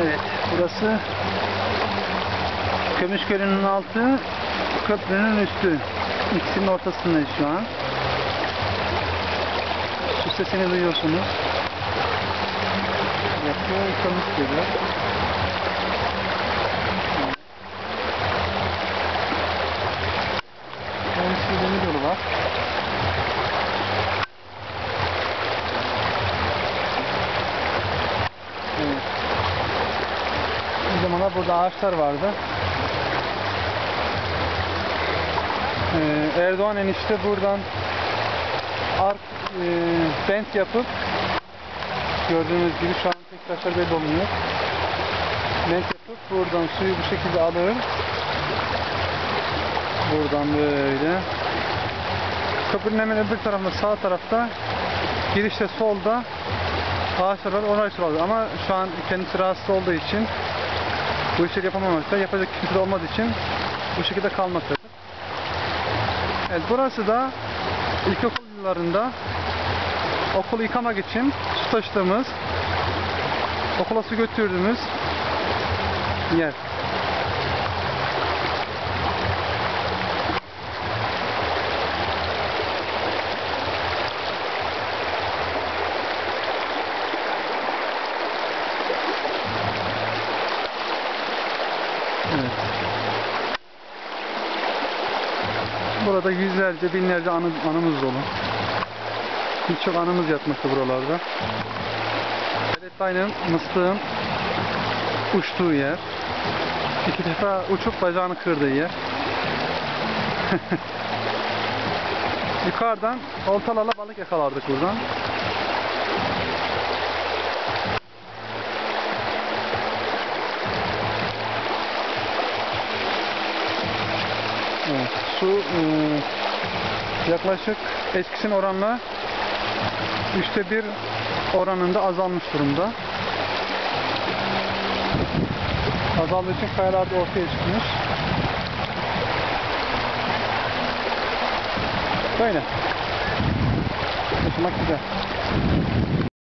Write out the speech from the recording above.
Evet, burası Kömüşgölü'nün altı, köprünün üstü. İkisinin ortasındayız şu an. Su sesini duyuyorsunuz. Yapıyor, Kömüşgölü. Kömüşgölü demir yolu var. Evet. Zamanlar burada ağaçlar vardı. Ee, Erdoğan enişte buradan ark e, bent yapıp gördüğünüz gibi şu an tek taşlar belli olmuyor. Bent yapıp buradan suyu bu şekilde alır. Buradan böyle. Köprünün hemen öbür tarafında sağ tarafta girişte solda ağaçlar var orayı suladı ama şu an kendisi rahatsız olduğu için bu işleri yapamamakta yapacak kimse olmadığı için bu şekilde kalmaktadır. Evet burası da ilkokul yıllarında okulu yıkamak için su taşıdığımız okula su götürdüğümüz yer. Evet. Burada yüzlerce, binlerce anı, anımız dolu. Birçok anımız yatmakta buralarda. Beletbay'ın, mıstığın uçtuğu yer. İki defa uçup bacağını kırdığı yer. Yukarıdan oltalarla balık yakalardık buradan. Evet, su e, yaklaşık eskisine oranla üçte bir oranında azalmış durumda. Azaldığı için kayalar da ortaya çıkmış. Böyle. Yaşamak güzel.